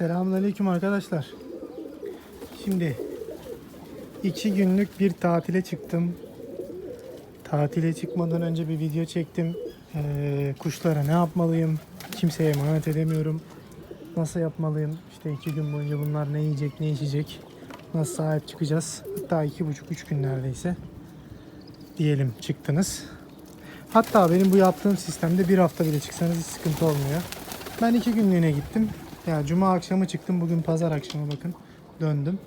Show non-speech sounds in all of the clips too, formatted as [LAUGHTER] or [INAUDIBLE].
Selamünaleyküm arkadaşlar. Şimdi iki günlük bir tatile çıktım. Tatile çıkmadan önce bir video çektim. Ee, kuşlara ne yapmalıyım? Kimseye emanet edemiyorum. Nasıl yapmalıyım? İşte iki gün boyunca bunlar ne yiyecek, ne içecek? Nasıl sahip çıkacağız? Hatta iki buçuk, üç gün neredeyse. Diyelim çıktınız. Hatta benim bu yaptığım sistemde bir hafta bile çıksanız hiç sıkıntı olmuyor. Ben iki günlüğüne gittim. Ya cuma akşamı çıktım. Bugün pazar akşamı bakın. Döndüm.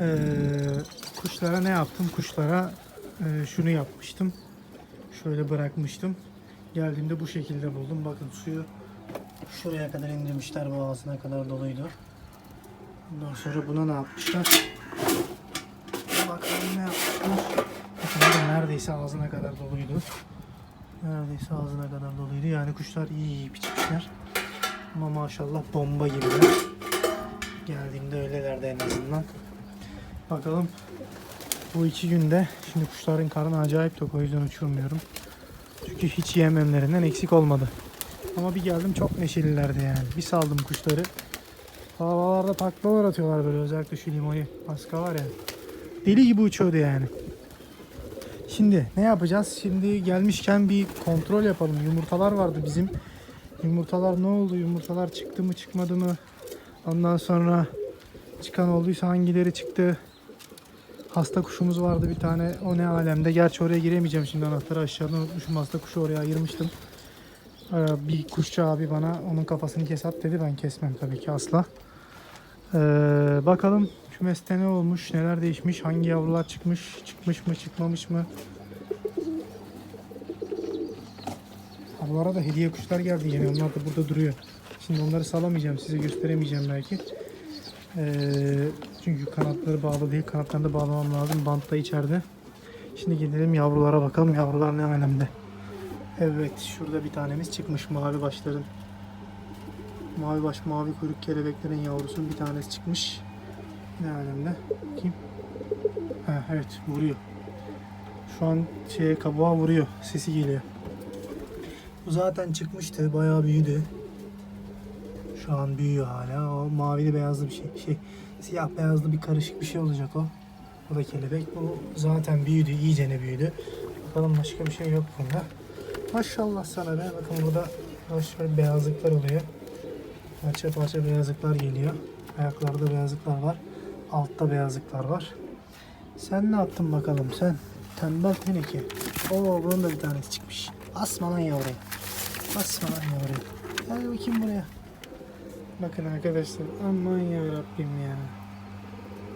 Ee, kuşlara ne yaptım? Kuşlara e, şunu yapmıştım. Şöyle bırakmıştım. Geldiğimde bu şekilde buldum. Bakın suyu şuraya kadar indirmişler. Boğazına kadar doluydu. Ondan sonra buna ne yapmışlar? Bakalım ne yapmışlar. Neredeyse ağzına kadar doluydu. Neredeyse ağzına kadar doluydu. Yani kuşlar iyi iyi biçmişler. Ama maşallah bomba gibiler. Geldiğimde öylelerdi en azından. Bakalım bu iki günde şimdi kuşların karnı acayip tok o yüzden uçurmuyorum. Çünkü hiç yememlerinden eksik olmadı. Ama bir geldim çok neşelilerdi yani. Bir saldım kuşları. Havalarda taklalar atıyorlar böyle özellikle şu limoyu. Paska var ya. Deli gibi uçuyordu yani. Şimdi ne yapacağız? Şimdi gelmişken bir kontrol yapalım. Yumurtalar vardı bizim. Yumurtalar ne oldu? Yumurtalar çıktı mı çıkmadı mı? Ondan sonra çıkan olduysa hangileri çıktı? Hasta kuşumuz vardı bir tane. O ne alemde. Gerçi oraya giremeyeceğim şimdi anahtarı aşağıda unutmuşum. Hasta kuşu oraya ayırmıştım. Ee, bir kuşçu abi bana onun kafasını kes at dedi. Ben kesmem tabii ki asla. Ee, bakalım kümeste ne olmuş, neler değişmiş, hangi yavrular çıkmış, çıkmış mı, çıkmamış mı? Ablara da hediye kuşlar geldi yine. Onlar da burada duruyor. Şimdi onları salamayacağım, size gösteremeyeceğim belki. Ee, çünkü kanatları bağlı değil. Kanatlarını da bağlamam lazım. Bant da içeride. Şimdi gidelim yavrulara bakalım. Yavrular ne alemde. Evet, şurada bir tanemiz çıkmış mavi başların. Mavi baş, mavi kuyruk kelebeklerin yavrusunun bir tanesi çıkmış. Ne alemde? Bakayım. Ha, evet, vuruyor. Şu an şeye kabuğa vuruyor. Sesi geliyor. Bu zaten çıkmıştı. Bayağı büyüdü. Şu an büyüyor hala. O mavili beyazlı bir şey. Şey siyah beyazlı bir karışık bir şey olacak o. O da kelebek. Bu zaten büyüdü. iyicene büyüdü. Bakalım başka bir şey yok bunda. Maşallah sana be. Bakın burada şöyle beyazlıklar oluyor. Parça parça beyazlıklar geliyor. Ayaklarda beyazlıklar var. Altta beyazlıklar var. Sen ne yaptın bakalım sen? Tembel teneke. Oo bunun da bir tanesi çıkmış. Asma lan yavruya. Asma lan yavruya. Gel bakayım buraya. Bakın arkadaşlar aman ya Rabbim ya.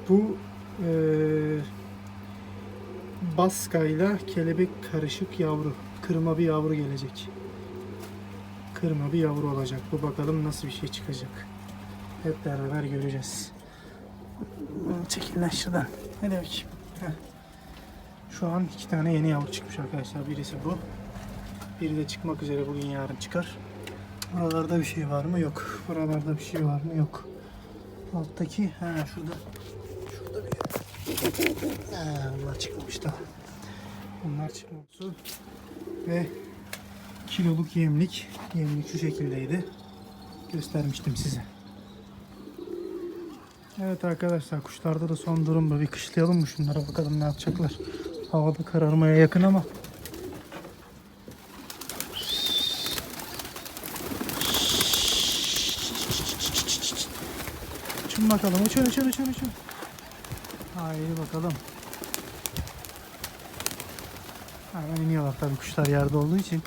Bu eee baskayla kelebek karışık yavru. Kırma bir yavru gelecek. Kırma bir yavru olacak. Bu bakalım nasıl bir şey çıkacak. Hep beraber göreceğiz. Çekil lan şuradan. Hadi bakayım. Heh. Şu an iki tane yeni yavru çıkmış arkadaşlar. Birisi bu. Biri de çıkmak üzere bugün yarın çıkar. Buralarda bir şey var mı? Yok. Buralarda bir şey var mı? Yok. Alttaki ha şurada. Şurada bir ha, bunlar çıkmamış da. Bunlar çıkmamış. Ve kiloluk yemlik. Yemlik şu şekildeydi. Göstermiştim size. Evet arkadaşlar kuşlarda da son durum bu. Bir kışlayalım mı şunlara bakalım ne yapacaklar. Havada kararmaya yakın ama. Uçun bakalım uçun uçun uçun uçun. Haydi bakalım. Hemen iniyorlar tabii kuşlar yerde olduğu için.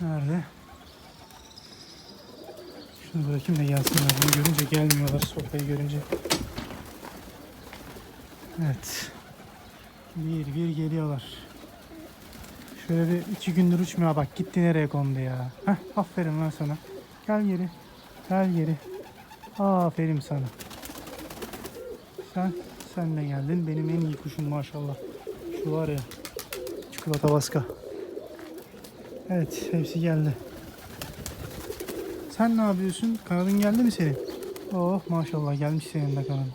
Nerede? Şunu bırakayım da gelsinler. Bunu görünce gelmiyorlar sofrayı görünce. Evet. Bir bir geliyorlar. Şöyle bir iki gündür uçmuyor. Bak gitti nereye kondu ya. Heh, aferin lan sana. Gel geri. Gel geri. Aferin sana. Sen sen de geldin. Benim en iyi kuşum maşallah. Şu var ya. Çikolata baska. Evet hepsi geldi. Sen ne yapıyorsun? Kanadın geldi mi senin? Oh maşallah gelmiş senin de kanadın.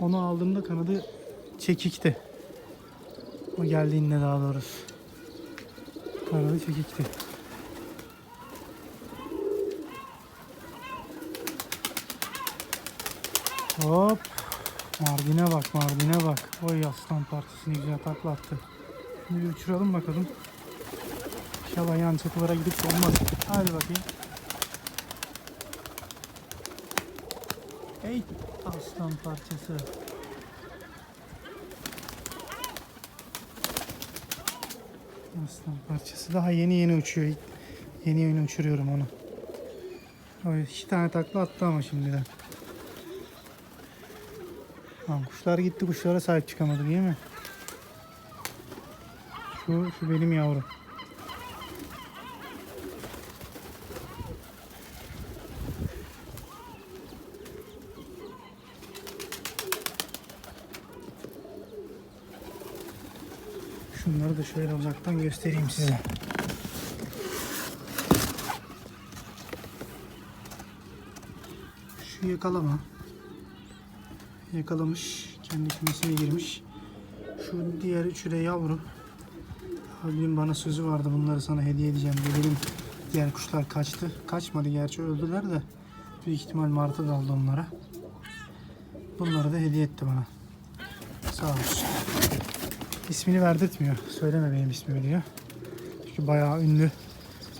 Onu aldığımda kanadı çekikti. O geldiğinde daha doğrusu. Kanadı çekikti. Hop. Mardin'e bak, Mardin'e bak. Oy aslan parçasını güzel takla attı. Şimdi bir uçuralım bakalım. İnşallah yan çatılara gidip de olmaz. Hadi bakayım. Hey aslan parçası. Aslan parçası daha yeni yeni uçuyor. Yeni yeni uçuruyorum onu. O iki tane takla attı ama şimdiden. Lan kuşlar gitti kuşlara sahip çıkamadı değil mi? Şu, şu benim yavrum. Şunları da şöyle uzaktan göstereyim size. Şu yakalama. Yakalamış. Kendi kümesine girmiş. Şu diğer üçü de yavru. Abim bana sözü vardı bunları sana hediye edeceğim diye. Benim diğer kuşlar kaçtı. Kaçmadı gerçi öldüler de. Büyük ihtimal martı daldı onlara. Bunları da hediye etti bana. Sağ olsun. İsmini verdirtmiyor. Söyleme benim ismimi diyor. Çünkü bayağı ünlü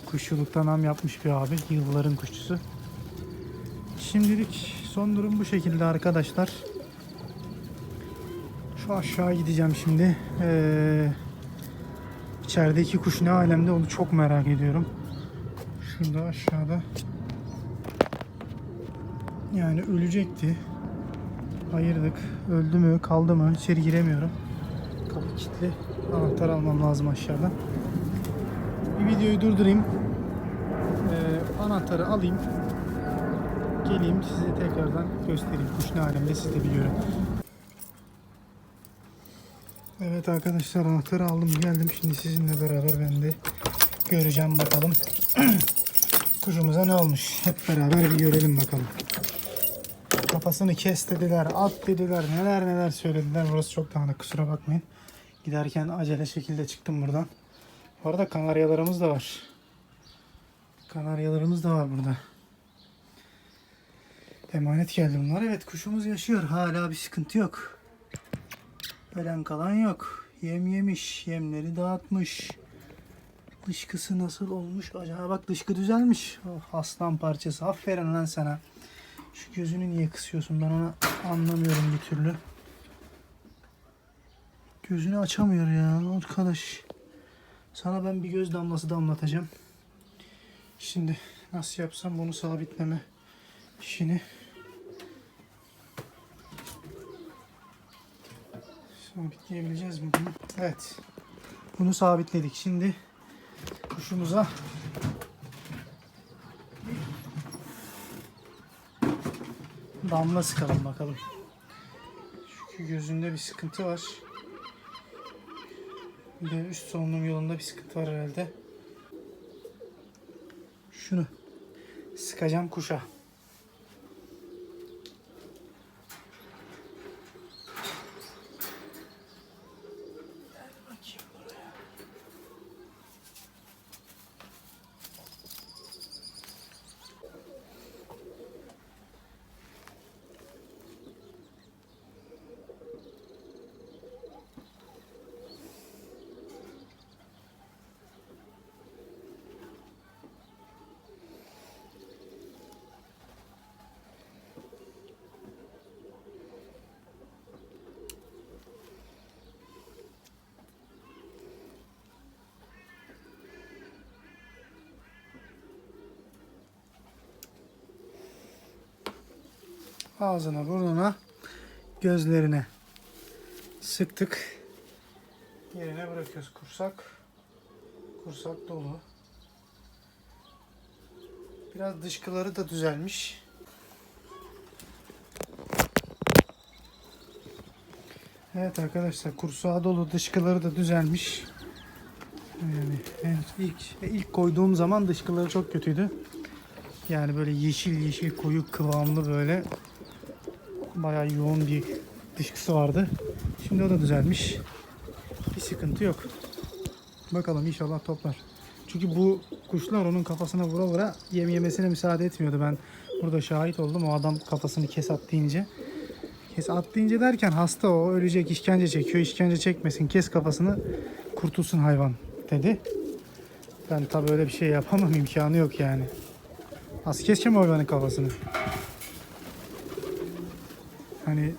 kuşçulukta nam yapmış bir abi. Yılların kuşçusu. Şimdilik son durum bu şekilde arkadaşlar. Aşağı gideceğim şimdi. Ee, içerideki kuş ne alemde onu çok merak ediyorum. Şurada aşağıda. Yani ölecekti. Ayırdık. Öldü mü kaldı mı içeri giremiyorum. Kapı kilitli. Anahtar almam lazım aşağıdan. Bir videoyu durdurayım. Ee, anahtarı alayım. Geleyim size tekrardan göstereyim. Kuş ne alemde siz de bir görün. Evet arkadaşlar anahtarı aldım geldim. Şimdi sizinle beraber ben de göreceğim bakalım. [CLEARS THROAT] Kuşumuza ne olmuş? Hep beraber bir görelim bakalım. Kafasını kes dediler, at dediler, neler neler söylediler. Burası çok dağınık kusura bakmayın. Giderken acele şekilde çıktım buradan. Bu arada kanaryalarımız da var. Kanaryalarımız da var burada. Emanet geldi bunlar. Evet kuşumuz yaşıyor. Hala bir sıkıntı yok. Ölen kalan yok. Yem yemiş. Yemleri dağıtmış. Dışkısı nasıl olmuş? Acaba bak dışkı düzelmiş. Oh, aslan parçası. Aferin lan sana. Şu gözünü niye kısıyorsun? Ben onu anlamıyorum bir türlü. Gözünü açamıyor ya arkadaş. Sana ben bir göz damlası damlatacağım. Şimdi nasıl yapsam bunu sabitleme işini. Sabitleyebileceğiz mi bunu? Evet. Bunu sabitledik. Şimdi kuşumuza damla sıkalım bakalım. Çünkü gözünde bir sıkıntı var. Bir de üst solunum yolunda bir sıkıntı var herhalde. Şunu sıkacağım kuşa. Ağzına, burnuna, gözlerine sıktık. Yerine bırakıyoruz. Kursak, kursak dolu. Biraz dışkıları da düzelmiş. Evet arkadaşlar kursağı dolu dışkıları da düzelmiş. Yani evet, ilk ilk koyduğum zaman dışkıları çok kötüydü. Yani böyle yeşil yeşil koyu kıvamlı böyle bayağı yoğun bir dışkısı vardı. Şimdi o da düzelmiş. Bir sıkıntı yok. Bakalım inşallah toplar. Çünkü bu kuşlar onun kafasına vura vura yem yemesine müsaade etmiyordu. Ben burada şahit oldum. O adam kafasını kes at deyince kes. At deyince derken hasta o ölecek işkence çekiyor. İşkence çekmesin kes kafasını kurtulsun hayvan dedi. Ben tabii öyle bir şey yapamam [LAUGHS] imkanı yok yani. Az keseceğim hayvanın kafasını. Hani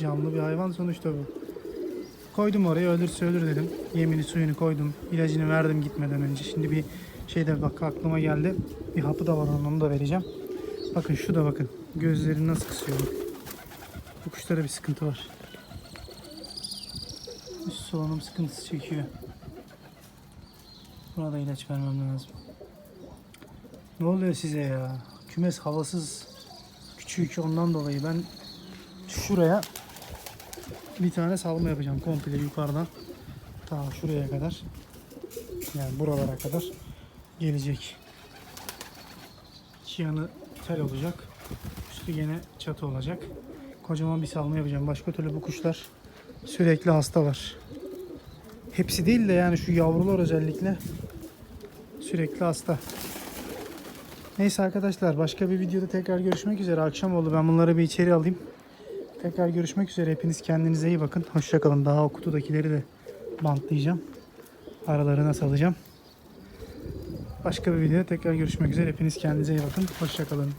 canlı bir hayvan sonuçta bu. Koydum oraya ölürse ölür dedim. Yemini suyunu koydum. İlacını verdim gitmeden önce. Şimdi bir şey de bak aklıma geldi. Bir hapı da var onu da vereceğim. Bakın şu da bakın. Gözlerini nasıl kısıyor. Bu kuşlara bir sıkıntı var. Üst solunum sıkıntısı çekiyor. Buna da ilaç vermem lazım. Ne oluyor size ya? Kümes havasız. Küçük ondan dolayı ben şuraya bir tane salma yapacağım komple yukarıdan. Ta şuraya kadar. Yani buralara kadar gelecek. İki yanı tel olacak. Üstü gene çatı olacak. Kocaman bir salma yapacağım. Başka türlü bu kuşlar sürekli hastalar. Hepsi değil de yani şu yavrular özellikle sürekli hasta. Neyse arkadaşlar başka bir videoda tekrar görüşmek üzere. Akşam oldu ben bunları bir içeri alayım. Tekrar görüşmek üzere. Hepiniz kendinize iyi bakın. Hoşçakalın. Daha o kutudakileri de bantlayacağım. Aralarına salacağım. Başka bir videoda tekrar görüşmek üzere. Hepiniz kendinize iyi bakın. Hoşçakalın.